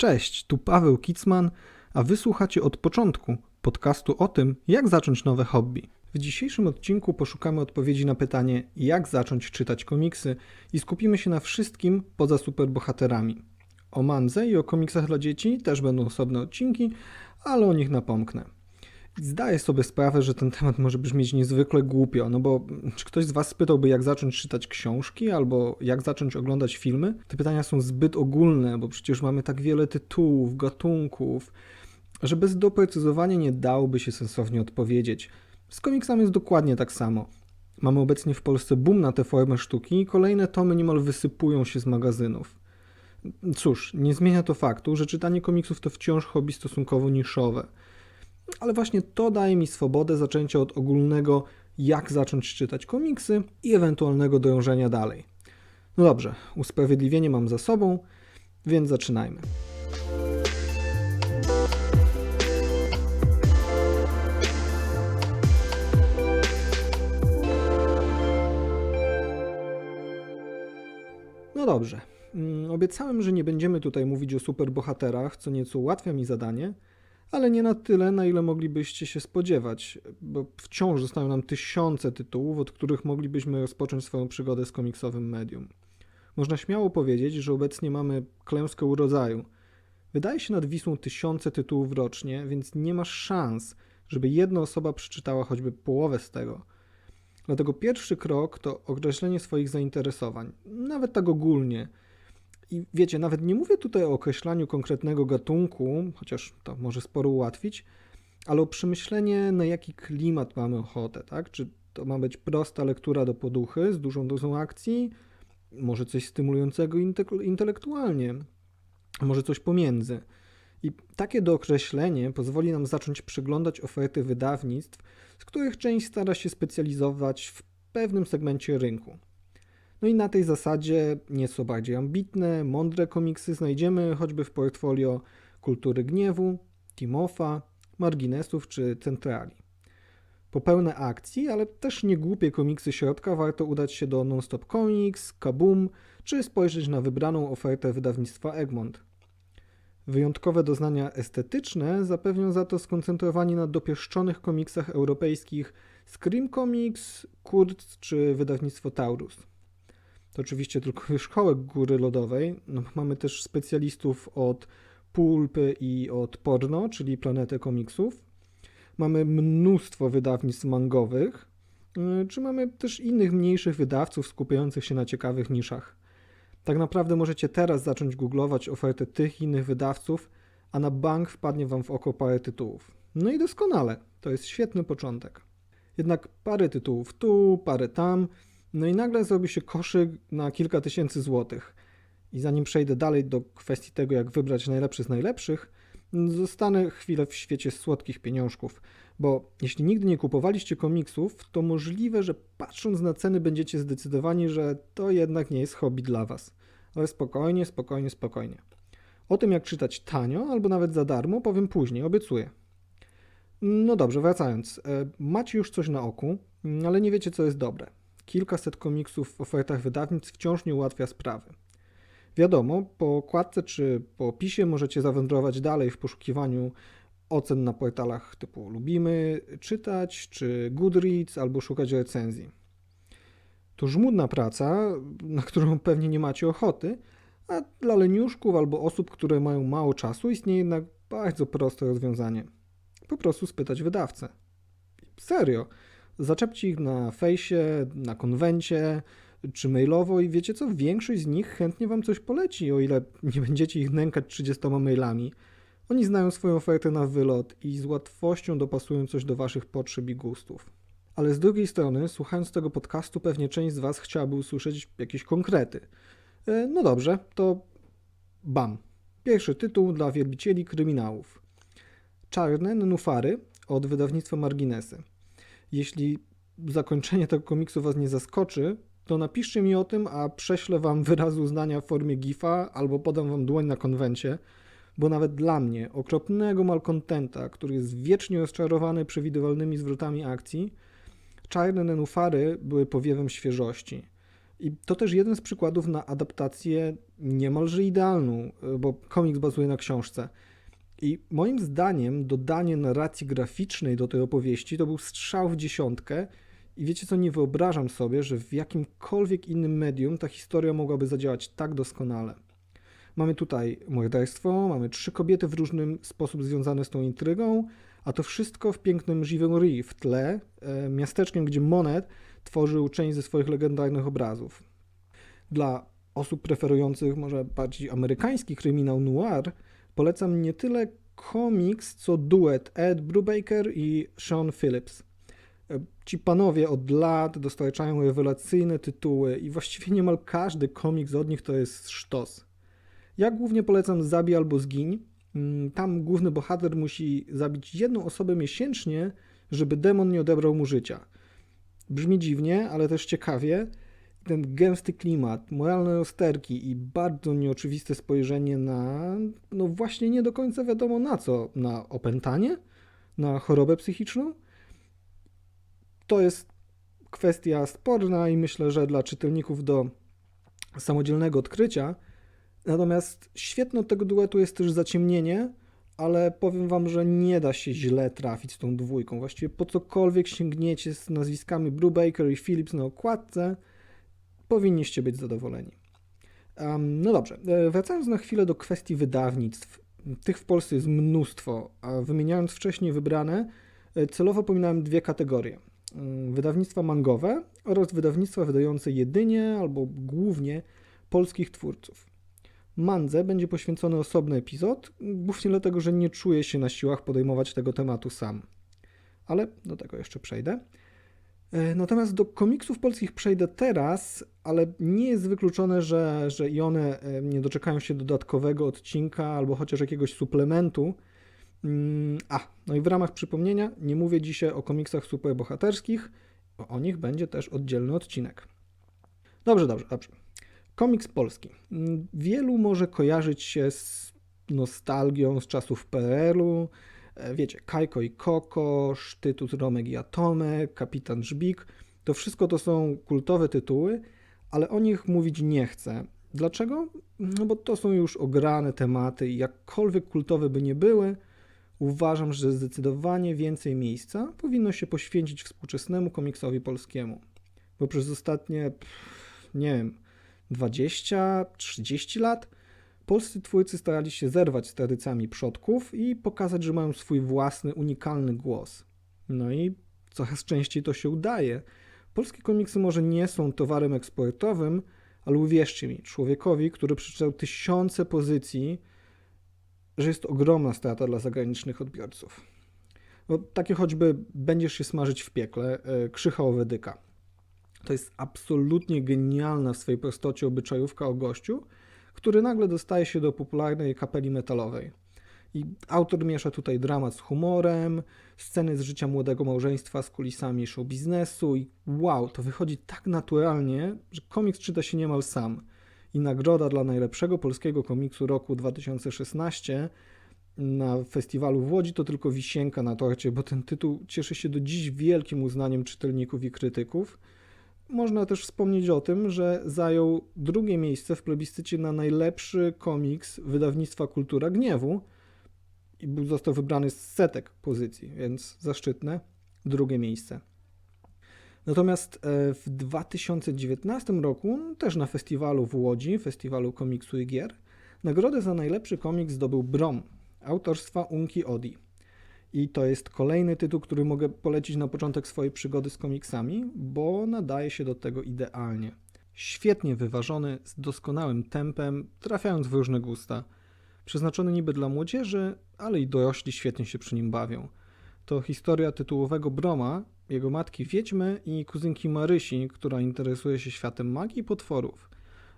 Cześć, tu Paweł Kicman, a wysłuchacie od początku podcastu o tym, jak zacząć nowe hobby. W dzisiejszym odcinku poszukamy odpowiedzi na pytanie, jak zacząć czytać komiksy i skupimy się na wszystkim poza superbohaterami. O mandze i o komiksach dla dzieci też będą osobne odcinki, ale o nich napomknę. Zdaję sobie sprawę, że ten temat może brzmieć niezwykle głupio, no bo czy ktoś z Was spytałby, jak zacząć czytać książki albo jak zacząć oglądać filmy? Te pytania są zbyt ogólne, bo przecież mamy tak wiele tytułów, gatunków, że bez doprecyzowania nie dałoby się sensownie odpowiedzieć. Z komiksami jest dokładnie tak samo. Mamy obecnie w Polsce boom na tę formę sztuki i kolejne tomy niemal wysypują się z magazynów. Cóż, nie zmienia to faktu, że czytanie komiksów to wciąż hobby stosunkowo niszowe – ale właśnie to daje mi swobodę zaczęcia od ogólnego, jak zacząć czytać komiksy i ewentualnego dążenia dalej. No dobrze, usprawiedliwienie mam za sobą, więc zaczynajmy. No dobrze. Mm, obiecałem, że nie będziemy tutaj mówić o superbohaterach, co nieco ułatwia mi zadanie, ale nie na tyle, na ile moglibyście się spodziewać, bo wciąż zostają nam tysiące tytułów, od których moglibyśmy rozpocząć swoją przygodę z komiksowym medium. Można śmiało powiedzieć, że obecnie mamy klęskę urodzaju. Wydaje się nad Wisłą tysiące tytułów rocznie, więc nie ma szans, żeby jedna osoba przeczytała choćby połowę z tego. Dlatego pierwszy krok to określenie swoich zainteresowań, nawet tak ogólnie – i wiecie, nawet nie mówię tutaj o określaniu konkretnego gatunku, chociaż to może sporo ułatwić, ale o przemyślenie, na jaki klimat mamy ochotę, tak? Czy to ma być prosta lektura do poduchy z dużą dozą akcji, może coś stymulującego intelektualnie, może coś pomiędzy. I takie dookreślenie pozwoli nam zacząć przeglądać oferty wydawnictw, z których część stara się specjalizować w pewnym segmencie rynku. No i na tej zasadzie nieco bardziej ambitne, mądre komiksy znajdziemy choćby w portfolio Kultury Gniewu, Timofa, Marginesów czy Centrali. Po pełne akcji, ale też nie głupie komiksy środka warto udać się do Nonstop Comics, Kaboom czy spojrzeć na wybraną ofertę wydawnictwa Egmont. Wyjątkowe doznania estetyczne zapewnią za to skoncentrowani na dopieszczonych komiksach europejskich Scream Comics, Kurz czy wydawnictwo Taurus to oczywiście tylko wierzchołek góry lodowej. No, mamy też specjalistów od pulpy i od porno, czyli planetę komiksów. Mamy mnóstwo wydawnictw mangowych, y, czy mamy też innych mniejszych wydawców skupiających się na ciekawych niszach. Tak naprawdę możecie teraz zacząć googlować ofertę tych innych wydawców, a na bank wpadnie Wam w oko parę tytułów. No i doskonale, to jest świetny początek. Jednak parę tytułów tu, parę tam, no i nagle zrobi się koszyk na kilka tysięcy złotych. I zanim przejdę dalej do kwestii tego, jak wybrać najlepszy z najlepszych, zostanę chwilę w świecie słodkich pieniążków, bo jeśli nigdy nie kupowaliście komiksów, to możliwe, że patrząc na ceny będziecie zdecydowani, że to jednak nie jest hobby dla Was. Ale spokojnie, spokojnie, spokojnie. O tym, jak czytać tanio albo nawet za darmo, powiem później, obiecuję. No dobrze, wracając. E, macie już coś na oku, ale nie wiecie, co jest dobre kilkaset komiksów w ofertach wydawnictw wciąż nie ułatwia sprawy. Wiadomo, po okładce czy po opisie możecie zawędrować dalej w poszukiwaniu ocen na portalach typu Lubimy czytać, czy Goodreads, albo szukać recenzji. To żmudna praca, na którą pewnie nie macie ochoty, a dla leniuszków albo osób, które mają mało czasu, istnieje jednak bardzo proste rozwiązanie. Po prostu spytać wydawcę. Serio. Zaczepcie ich na fejsie, na konwencie czy mailowo i wiecie co, większość z nich chętnie wam coś poleci, o ile nie będziecie ich nękać 30 mailami. Oni znają swoją ofertę na wylot i z łatwością dopasują coś do waszych potrzeb i gustów. Ale z drugiej strony, słuchając tego podcastu, pewnie część z was chciałaby usłyszeć jakieś konkrety. E, no dobrze, to bam. Pierwszy tytuł dla wielbicieli kryminałów. Czarne nenufary od wydawnictwa Marginesy. Jeśli zakończenie tego komiksu Was nie zaskoczy, to napiszcie mi o tym, a prześlę Wam wyraz uznania w formie GIFa albo podam Wam dłoń na konwencie, bo nawet dla mnie, okropnego malkontenta, który jest wiecznie rozczarowany przewidywalnymi zwrotami akcji, czarne nenufary były powiewem świeżości. I to też jeden z przykładów na adaptację niemalże idealną, bo komiks bazuje na książce. I moim zdaniem dodanie narracji graficznej do tej opowieści to był strzał w dziesiątkę. I wiecie co, nie wyobrażam sobie, że w jakimkolwiek innym medium ta historia mogłaby zadziałać tak doskonale. Mamy tutaj morderstwo, mamy trzy kobiety w różny sposób związane z tą intrygą, a to wszystko w pięknym Givenchy w tle, e, miasteczkiem, gdzie Monet tworzył część ze swoich legendarnych obrazów. Dla osób preferujących może bardziej amerykański kryminał noir, polecam nie tyle komiks, co duet Ed Brubaker i Sean Phillips. E, ci panowie od lat dostarczają rewelacyjne tytuły i właściwie niemal każdy komiks od nich to jest sztos. Ja głównie polecam Zabij albo Zgiń. Mm, tam główny bohater musi zabić jedną osobę miesięcznie, żeby demon nie odebrał mu życia. Brzmi dziwnie, ale też ciekawie. Ten gęsty klimat, moralne rozterki i bardzo nieoczywiste spojrzenie na, no właśnie nie do końca wiadomo na co, na opętanie, na chorobę psychiczną. To jest kwestia sporna i myślę, że dla czytelników do samodzielnego odkrycia. Natomiast świetne od tego duetu jest też zaciemnienie, ale powiem wam, że nie da się źle trafić z tą dwójką. Właściwie po cokolwiek sięgniecie z nazwiskami Brubaker i Phillips na okładce, powinniście być zadowoleni. Um, no dobrze, e, wracając na chwilę do kwestii wydawnictw. Tych w Polsce jest mnóstwo, a wymieniając wcześniej wybrane, e, celowo pominąłem dwie kategorie. Mm, wydawnictwa mangowe oraz wydawnictwa wydające jedynie albo głównie polskich twórców. Mandze będzie poświęcony osobny epizod, głównie dlatego, że nie czuję się na siłach podejmować tego tematu sam. Ale do tego jeszcze przejdę. E, natomiast do komiksów polskich przejdę teraz, ale nie jest wykluczone, że, że i one e, nie doczekają się dodatkowego odcinka albo chociaż jakiegoś suplementu. Mm, a, no i w ramach przypomnienia, nie mówię dzisiaj o komiksach superbohaterskich, bo o nich będzie też oddzielny odcinek. Dobrze, dobrze, dobrze. Komiks polski. Mm, wielu może kojarzyć się z nostalgią z czasów PRL-u. E, wiecie, Kajko i Koko, Sztytus Romek i Atomek, Kapitan Żbik. To wszystko to są kultowe tytuły, ale o nich mówić nie chcę. Dlaczego? No bo to są już ograne tematy i jakkolwiek kultowe by nie były, uważam, że zdecydowanie więcej miejsca powinno się poświęcić współczesnemu komiksowi polskiemu. Bo przez ostatnie, nie wiem, 20-30 lat polscy twórcy starali się zerwać z tradycjami przodków i pokazać, że mają swój własny, unikalny głos. No i coraz częściej to się udaje. Polskie komiksy może nie są towarem eksportowym, ale uwierzcie mi, człowiekowi, który przeczytał tysiące pozycji, że jest ogromna strata dla zagranicznych odbiorców. Bo takie choćby Będziesz się smażyć w piekle, e, Krzycha Owedyka. To jest absolutnie genialna w swojej prostocie obyczajówka o gościu, który nagle dostaje się do popularnej kapeli metalowej. I autor miesza tutaj dramat z humorem, sceny z życia młodego małżeństwa z kulisami show biznesu i wow, to wychodzi tak naturalnie, że komiks czyta się niemal sam. I nagroda dla najlepszego polskiego komiksu roku 2016 na festiwalu w Łodzi to tylko wisienka na torcie, bo ten tytuł cieszy się do dziś wielkim uznaniem czytelników i krytyków. Można też wspomnieć o tym, że zajął drugie miejsce w plebiscycie na najlepszy komiks wydawnictwa Kultura Gniewu i został wybrany z setek pozycji, więc zaszczytne drugie miejsce. Natomiast e, w 2019 roku, też na festiwalu w Łodzi, festiwalu komiksu i gier, nagrodę za najlepszy komiks zdobył Brom, autorstwa Unki Odi. I to jest kolejny tytuł, który mogę polecić na początek swojej przygody z komiksami, bo nadaje się do tego idealnie. Świetnie wyważony, z doskonałym tempem, trafiając w różne gusta. Przeznaczony niby dla młodzieży, ale i dorośli świetnie się przy nim bawią. To historia tytułowego Broma, jego matki Wiedźmy i kuzynki Marysi, która interesuje się światem magii i potworów.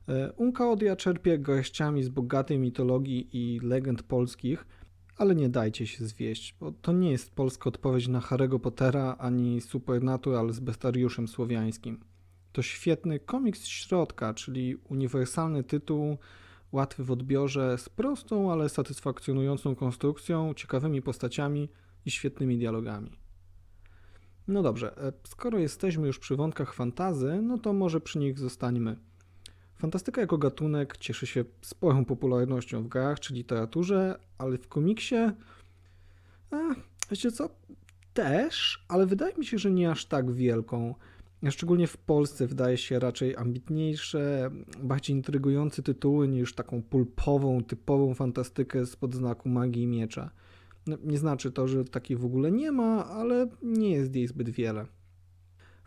E, Unka Odia czerpie garściami z bogatej mitologii i legend polskich – ale nie dajcie się zwieść, bo to nie jest polska odpowiedź na Harry'ego Pottera ani Supernatural z bestariuszem słowiańskim. To świetny komiks środka, czyli uniwersalny tytuł, łatwy w odbiorze, z prostą, ale satysfakcjonującą konstrukcją, ciekawymi postaciami i świetnymi dialogami. No dobrze, e, skoro jesteśmy już przy wątkach fantazy, no to może przy nich zostańmy. Fantastyka jako gatunek cieszy się sporą popularnością w grach czy literaturze, ale w komiksie. A, wiecie co? Też, ale wydaje mi się, że nie aż tak wielką. Szczególnie w Polsce wydaje się raczej ambitniejsze, bardziej intrygujące tytuły niż taką pulpową, typową fantastykę spod znaku magii i miecza. No, nie znaczy to, że takiej w ogóle nie ma, ale nie jest jej zbyt wiele.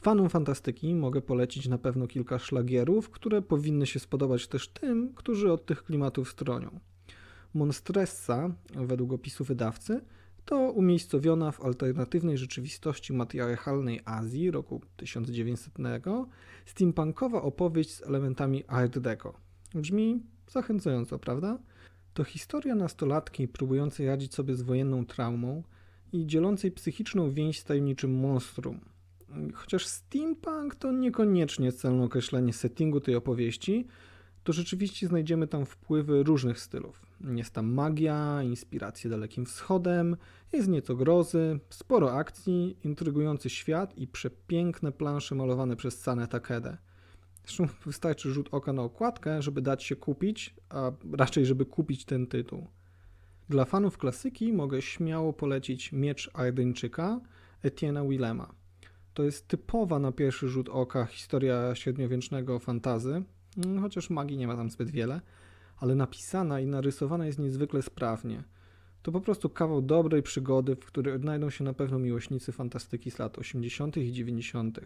Fanom fantastyki mogę polecić na pewno kilka szlagierów, które powinny się spodobać też tym, którzy od tych klimatów stronią. Monstressa, według opisu wydawcy, to umiejscowiona w alternatywnej rzeczywistości matriarchalnej Azji roku 1900 steampunkowa opowieść z elementami art deco. Brzmi zachęcająco, prawda? To historia nastolatki próbującej radzić sobie z wojenną traumą i dzielącej psychiczną więź z tajemniczym monstrum. Chociaż steampunk to niekoniecznie celne określenie settingu tej opowieści, to rzeczywiście znajdziemy tam wpływy różnych stylów. Jest tam magia, inspiracje Dalekim Wschodem, jest nieco grozy, sporo akcji, intrygujący świat i przepiękne plansze malowane przez Sanę Takedę. Zresztą wystarczy rzut oka na okładkę, żeby dać się kupić, a raczej żeby kupić ten tytuł. Dla fanów klasyki mogę śmiało polecić Miecz Ardyńczyka Etienne'a Willema. To jest typowa na pierwszy rzut oka historia średniowiecznego fantazy, mm, chociaż magii nie ma tam zbyt wiele, ale napisana i narysowana jest niezwykle sprawnie. To po prostu kawał dobrej przygody, w której odnajdą się na pewno miłośnicy fantastyki z lat 80. i 90.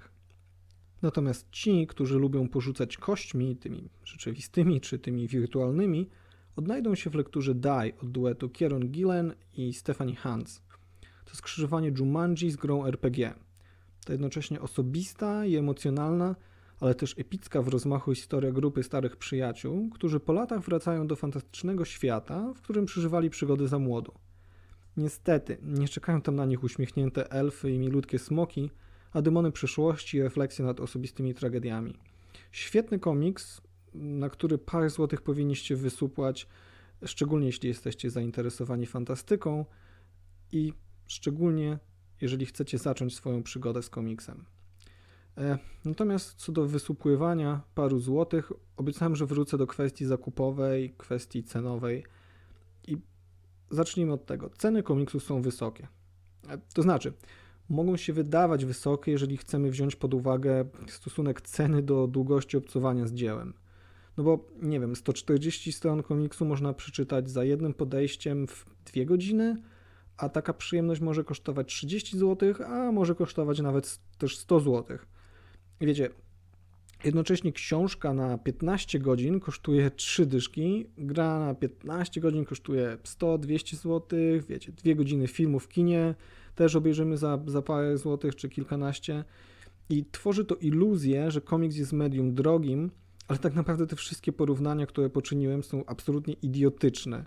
Natomiast ci, którzy lubią porzucać kośćmi, tymi rzeczywistymi czy tymi wirtualnymi, odnajdą się w lekturze Die od duetu Kieron Gillen i Stephanie Hans. To skrzyżowanie Jumanji z grą RPG. To jednocześnie osobista i emocjonalna, ale też epicka w rozmachu historia grupy starych przyjaciół, którzy po latach wracają do fantastycznego świata, w którym przeżywali przygody za młodu. Niestety, nie czekają tam na nich uśmiechnięte elfy i milutkie smoki, a demony przyszłości i refleksje nad osobistymi tragediami. Świetny komiks, na który parę złotych powinniście wysupłać, szczególnie jeśli jesteście zainteresowani fantastyką i szczególnie jeżeli chcecie zacząć swoją przygodę z komiksem. E, natomiast co do wysupływania paru złotych, obiecałem, że wrócę do kwestii zakupowej, kwestii cenowej i zacznijmy od tego. Ceny komiksu są wysokie. E, to znaczy, mogą się wydawać wysokie, jeżeli chcemy wziąć pod uwagę stosunek ceny do długości obcowania z dziełem. No bo nie wiem, 140 stron komiksu można przeczytać za jednym podejściem w dwie godziny, a taka przyjemność może kosztować 30 zł, a może kosztować nawet też 100 zł. Wiecie, jednocześnie książka na 15 godzin kosztuje 3 dyszki, gra na 15 godzin kosztuje 100-200 zł, wiecie, 2 godziny filmu w kinie też obejrzymy za, za parę złotych czy kilkanaście i tworzy to iluzję, że komiks jest medium drogim, ale tak naprawdę te wszystkie porównania, które poczyniłem są absolutnie idiotyczne,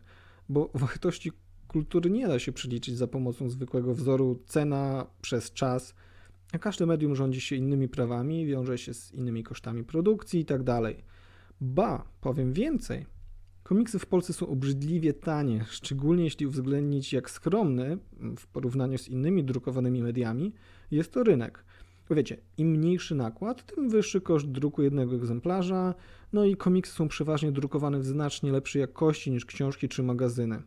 bo wartości kultury nie da się przeliczyć za pomocą zwykłego wzoru cena przez czas, a każde medium rządzi się innymi prawami, wiąże się z innymi kosztami produkcji i tak. Ba, powiem więcej. Komiksy w Polsce są obrzydliwie tanie, szczególnie jeśli uwzględnić, jak skromny w porównaniu z innymi drukowanymi mediami jest to rynek. Wiecie, im mniejszy nakład, tym wyższy koszt druku jednego egzemplarza, no i komiksy są przeważnie drukowane w znacznie lepszej jakości niż książki czy magazyny.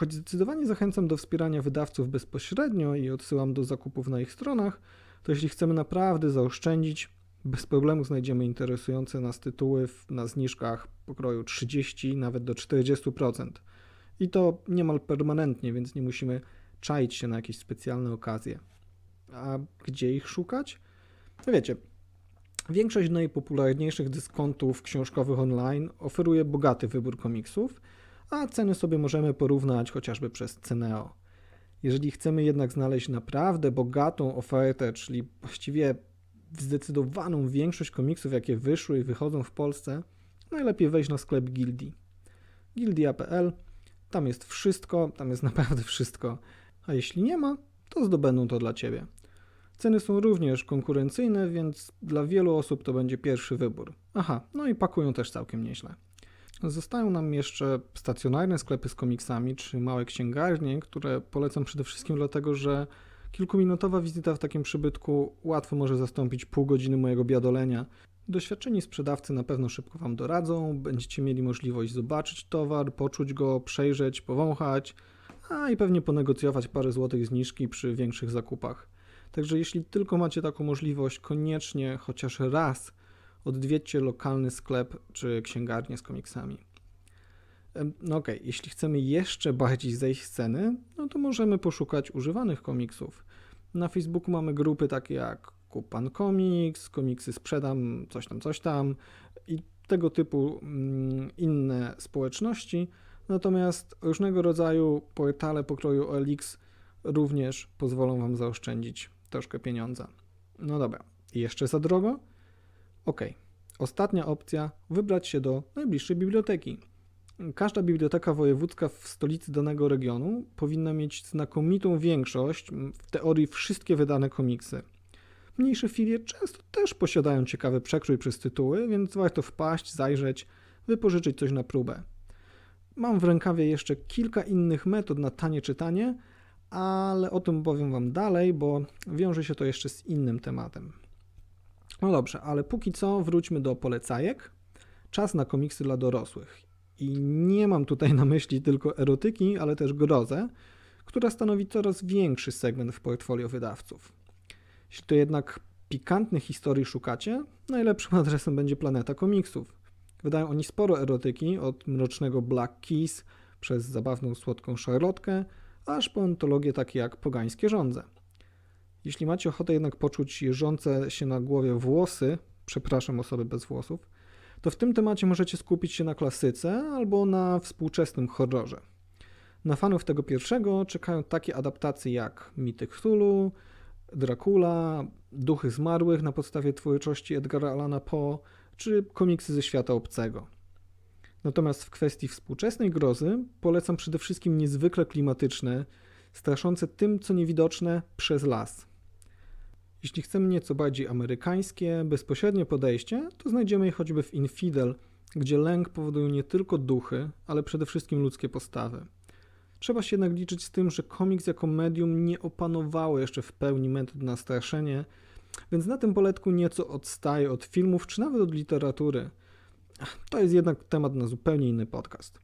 Choć zdecydowanie zachęcam do wspierania wydawców bezpośrednio i odsyłam do zakupów na ich stronach, to jeśli chcemy naprawdę zaoszczędzić, bez problemu znajdziemy interesujące nas tytuły na zniżkach pokroju 30, nawet do 40%. I to niemal permanentnie, więc nie musimy czaić się na jakieś specjalne okazje. A gdzie ich szukać? No wiecie, większość najpopularniejszych dyskontów książkowych online oferuje bogaty wybór komiksów, a ceny sobie możemy porównać chociażby przez Ceneo. Jeżeli chcemy jednak znaleźć naprawdę bogatą ofertę, czyli właściwie zdecydowaną większość komiksów, jakie wyszły i wychodzą w Polsce, najlepiej wejść na sklep Gildii. Gildia.pl, tam jest wszystko, tam jest naprawdę wszystko, a jeśli nie ma, to zdobędą to dla Ciebie. Ceny są również konkurencyjne, więc dla wielu osób to będzie pierwszy wybór. Aha, no i pakują też całkiem nieźle. Zostają nam jeszcze stacjonarne sklepy z komiksami czy małe księgarnie, które polecam przede wszystkim dlatego, że Kilkuminutowa wizyta w takim przybytku łatwo może zastąpić pół godziny mojego biadolenia. Doświadczeni sprzedawcy na pewno szybko Wam doradzą, będziecie mieli możliwość zobaczyć towar, poczuć go, przejrzeć, powąchać, a i pewnie ponegocjować parę złotych zniżki przy większych zakupach. Także jeśli tylko macie taką możliwość, koniecznie chociaż raz odwiedźcie lokalny sklep czy księgarnię z komiksami. No okej, jeśli chcemy jeszcze bardziej zejść z ceny, no to możemy poszukać używanych komiksów. Na Facebooku mamy grupy takie jak Kup Pan Komiks, komiksy sprzedam, coś tam, coś tam i tego typu mm, inne społeczności. Natomiast różnego rodzaju portale pokroju OLX również pozwolą Wam zaoszczędzić troszkę pieniądza. No dobra, jeszcze za drogo? Ok, ostatnia opcja, wybrać się do najbliższej biblioteki. Każda biblioteka wojewódzka w stolicy danego regionu powinna mieć znakomitą większość, w teorii wszystkie wydane komiksy. Mniejsze filie często też posiadają ciekawy przekrój przez tytuły, więc warto wpaść, zajrzeć, wypożyczyć coś na próbę. Mam w rękawie jeszcze kilka innych metod na tanie czytanie, ale o tym opowiem Wam dalej, bo wiąże się to jeszcze z innym tematem. No dobrze, ale póki co wróćmy do polecajek. Czas na komiksy dla dorosłych. I nie mam tutaj na myśli tylko erotyki, ale też grozę, która stanowi coraz większy segment w portfolio wydawców. Jeśli to jednak pikantnych historii szukacie, najlepszym adresem będzie Planeta Komiksów. Wydają oni sporo erotyki, od mrocznego Black Keys przez zabawną słodką szarlotkę, aż po antologie takie jak Pogańskie Żądze. Jeśli macie ochotę jednak poczuć jeżące się na głowie włosy, przepraszam osoby bez włosów, to w tym temacie możecie skupić się na klasyce albo na współczesnym horrorze. Na fanów tego pierwszego czekają takie adaptacje jak Mity Cthulhu, Dracula, Duchy Zmarłych na podstawie twórczości Edgara Allana Poe, czy komiksy ze świata obcego. Natomiast w kwestii współczesnej grozy polecam przede wszystkim niezwykle klimatyczne, straszące tym, co niewidoczne, przez las. Jeśli chcemy nieco bardziej amerykańskie, bezpośrednie podejście, to znajdziemy je choćby w Infidel, gdzie lęk powodują nie tylko duchy, ale przede wszystkim ludzkie postawy. Trzeba się jednak liczyć z tym, że komiks jako medium nie opanowało jeszcze w pełni metod na straszenie, więc na tym poletku nieco odstaje od filmów czy nawet od literatury. To jest jednak temat na zupełnie inny podcast.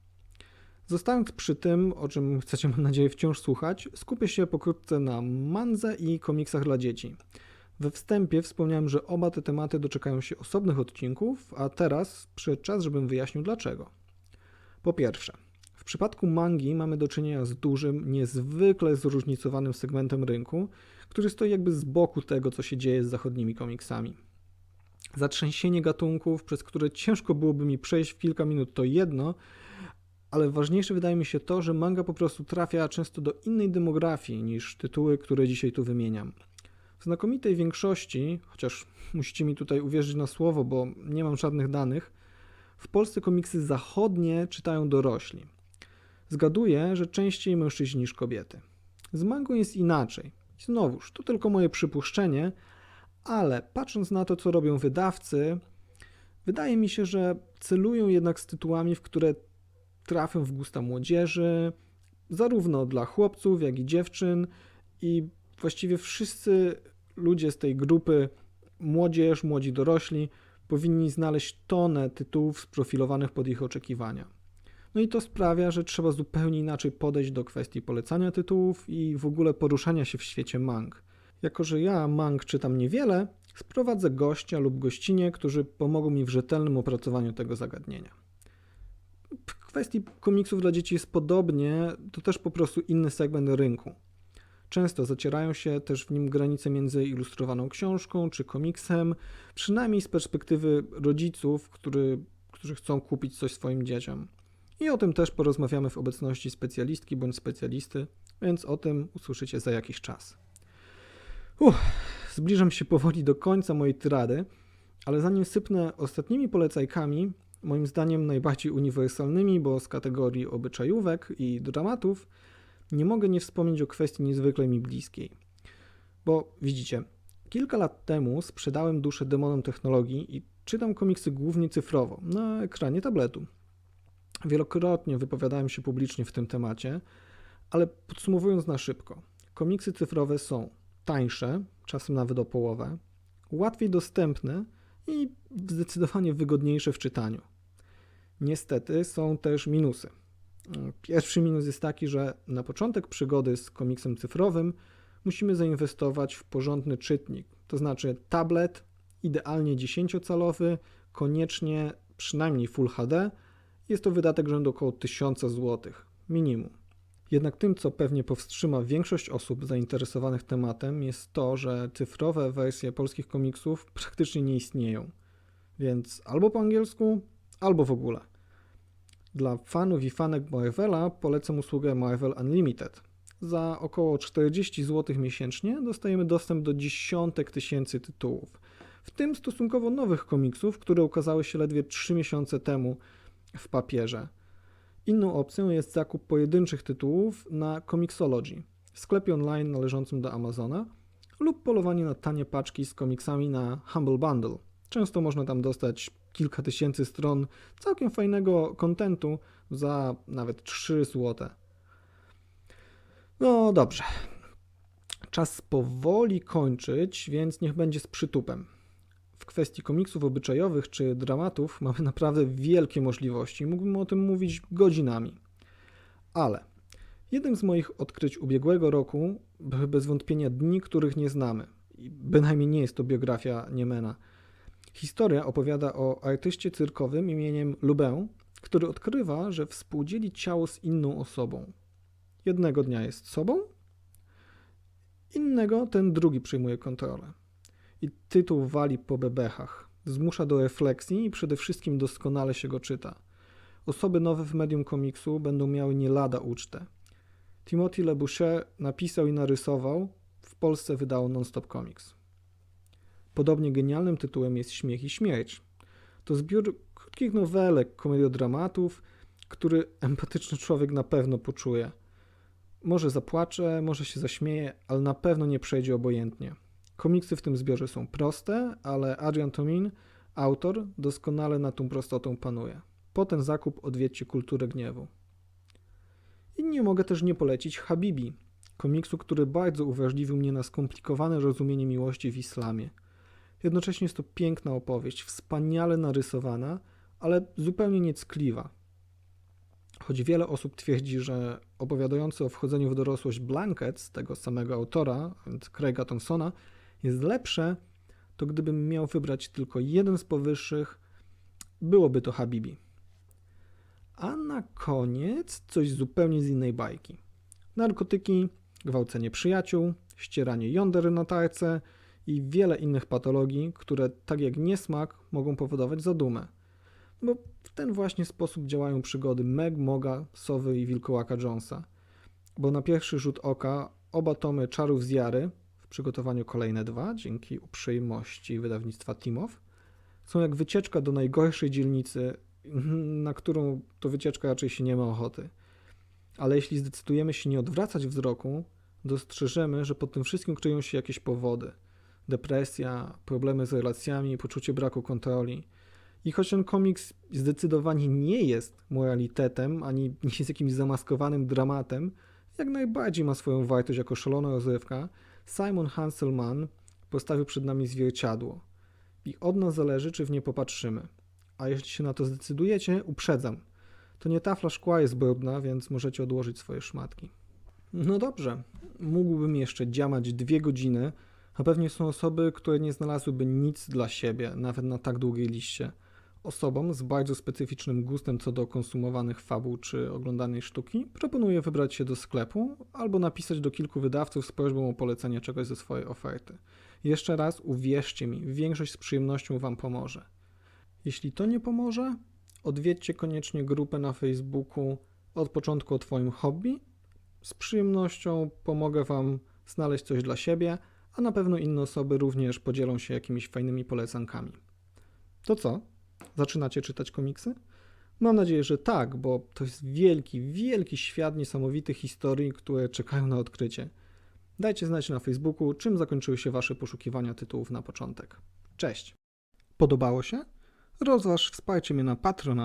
Zostając przy tym, o czym chcecie, mam nadzieję, wciąż słuchać, skupię się pokrótce na manze i komiksach dla dzieci. We wstępie wspomniałem, że oba te tematy doczekają się osobnych odcinków, a teraz przyszedł czas, żebym wyjaśnił dlaczego. Po pierwsze, w przypadku mangi mamy do czynienia z dużym, niezwykle zróżnicowanym segmentem rynku, który stoi jakby z boku tego, co się dzieje z zachodnimi komiksami. Zatrzęsienie gatunków, przez które ciężko byłoby mi przejść w kilka minut, to jedno, ale ważniejsze wydaje mi się to, że manga po prostu trafia często do innej demografii niż tytuły, które dzisiaj tu wymieniam. W znakomitej większości, chociaż musicie mi tutaj uwierzyć na słowo, bo nie mam żadnych danych, w Polsce komiksy zachodnie czytają dorośli. Zgaduję, że częściej mężczyźni niż kobiety. Z mangą jest inaczej. Znowuż, to tylko moje przypuszczenie, ale patrząc na to, co robią wydawcy, wydaje mi się, że celują jednak z tytułami, w które trafią w gusta młodzieży, zarówno dla chłopców, jak i dziewczyn, i właściwie wszyscy ludzie z tej grupy, młodzież, młodzi dorośli, powinni znaleźć tonę tytułów sprofilowanych pod ich oczekiwania. No i to sprawia, że trzeba zupełnie inaczej podejść do kwestii polecania tytułów i w ogóle poruszania się w świecie mang. Jako, że ja mang czytam niewiele, sprowadzę gościa lub gościnie, którzy pomogą mi w rzetelnym opracowaniu tego zagadnienia. W kwestii komiksów dla dzieci jest podobnie, to też po prostu inny segment rynku. Często zacierają się też w nim granice między ilustrowaną książką czy komiksem, przynajmniej z perspektywy rodziców, który, którzy chcą kupić coś swoim dzieciom. I o tym też porozmawiamy w obecności specjalistki bądź specjalisty, więc o tym usłyszycie za jakiś czas. Uff, zbliżam się powoli do końca mojej tyrady, ale zanim sypnę ostatnimi polecajkami, moim zdaniem najbardziej uniwersalnymi, bo z kategorii obyczajówek i dramatów, nie mogę nie wspomnieć o kwestii niezwykle mi bliskiej. Bo widzicie, kilka lat temu sprzedałem duszę demonom technologii i czytam komiksy głównie cyfrowo, na ekranie tabletu. Wielokrotnie wypowiadałem się publicznie w tym temacie, ale podsumowując na szybko. Komiksy cyfrowe są tańsze, czasem nawet o połowę, łatwiej dostępne i zdecydowanie wygodniejsze w czytaniu. Niestety są też minusy. Pierwszy minus jest taki, że na początek przygody z komiksem cyfrowym musimy zainwestować w porządny czytnik, to znaczy tablet, idealnie 10-calowy, koniecznie przynajmniej Full HD. Jest to wydatek rzędu około 1000 zł, minimum. Jednak tym, co pewnie powstrzyma większość osób zainteresowanych tematem, jest to, że cyfrowe wersje polskich komiksów praktycznie nie istnieją. Więc albo po angielsku, albo w ogóle. Dla fanów i fanek Marvela polecam usługę Marvel Unlimited. Za około 40 zł miesięcznie dostajemy dostęp do dziesiątek tysięcy tytułów, w tym stosunkowo nowych komiksów, które ukazały się ledwie 3 miesiące temu w papierze. Inną opcją jest zakup pojedynczych tytułów na Comixology, sklepie online należącym do Amazona, lub polowanie na tanie paczki z komiksami na Humble Bundle. Często można tam dostać kilka tysięcy stron całkiem fajnego kontentu za nawet 3 zł. No dobrze. Czas powoli kończyć, więc niech będzie z przytupem. W kwestii komiksów obyczajowych czy dramatów mamy naprawdę wielkie możliwości. Mógłbym o tym mówić godzinami. Ale jednym z moich odkryć ubiegłego roku były bez wątpienia dni, których nie znamy. I bynajmniej nie jest to biografia Niemena. Historia opowiada o artyście cyrkowym imieniem Lubę, który odkrywa, że współdzieli ciało z inną osobą. Jednego dnia jest sobą, innego ten drugi przyjmuje kontrolę. I tytuł wali po bebechach. Zmusza do refleksji i przede wszystkim doskonale się go czyta. Osoby nowe w medium komiksu będą miały nie lada ucztę. Timothy Le Boucher napisał i narysował, w Polsce wydało Non-Stop Comics. Podobnie genialnym tytułem jest Śmiech i Śmierć. To zbiór krótkich nowelek, komediodramatów, który empatyczny człowiek na pewno poczuje. Może zapłacze, może się zaśmieje, ale na pewno nie przejdzie obojętnie. Komiksy w tym zbiorze są proste, ale Adrian Tomin, autor, doskonale nad tą prostotą panuje. Po ten zakup odwiedźcie Kulturę Gniewu. I nie mogę też nie polecić Habibi, komiksu, który bardzo uwrażliwił mnie na skomplikowane rozumienie miłości w islamie. Jednocześnie jest to piękna opowieść, wspaniale narysowana, ale zupełnie nieckliwa. Choć wiele osób twierdzi, że opowiadający o wchodzeniu w dorosłość Blankets, tego samego autora, Craiga Thompsona, jest lepsze, to gdybym miał wybrać tylko jeden z powyższych, byłoby to Habibi. A na koniec coś zupełnie z innej bajki. Narkotyki, gwałcenie przyjaciół, ścieranie jąder na tarce i wiele innych patologii, które tak jak niesmak mogą powodować zadumę. Bo w ten właśnie sposób działają przygody Meg, Moga, Sowy i Wilkołaka Jonesa. Bo na pierwszy rzut oka oba tomy Czarów z Jary, w przygotowaniu kolejne dwa, dzięki uprzejmości wydawnictwa Timow, są jak wycieczka do najgorszej dzielnicy, na którą to wycieczka raczej się nie ma ochoty. Ale jeśli zdecydujemy się nie odwracać wzroku, dostrzeżemy, że pod tym wszystkim kryją się jakieś powody. Depresja, problemy z relacjami, poczucie braku kontroli. I choć ten komiks zdecydowanie nie jest moralitetem, ani nie jest jakimś zamaskowanym dramatem, jak najbardziej ma swoją wartość jako szalona rozrywka, Simon Hanselman postawił przed nami zwierciadło. I od nas zależy, czy w nie popatrzymy. A jeśli się na to zdecydujecie, uprzedzam. To nie tafla szkła jest brudna, więc możecie odłożyć swoje szmatki. No dobrze, mógłbym jeszcze działać dwie godziny, a pewnie są osoby, które nie znalazłyby nic dla siebie, nawet na tak długiej liście. Osobom z bardzo specyficznym gustem co do konsumowanych fabuł czy oglądanej sztuki proponuję wybrać się do sklepu albo napisać do kilku wydawców z prośbą o polecenie czegoś ze swojej oferty. Jeszcze raz uwierzcie mi, większość z przyjemnością Wam pomoże. Jeśli to nie pomoże, odwiedźcie koniecznie grupę na Facebooku od początku o Twoim hobby. Z przyjemnością pomogę Wam znaleźć coś dla siebie, a na pewno inne osoby również podzielą się jakimiś fajnymi polecankami. To co? Zaczynacie czytać komiksy? Mam nadzieję, że tak, bo to jest wielki, wielki świat niesamowitych historii, które czekają na odkrycie. Dajcie znać na Facebooku, czym zakończyły się Wasze poszukiwania tytułów na początek. Cześć! Podobało się? Rozważ wsparcie mnie na Patronite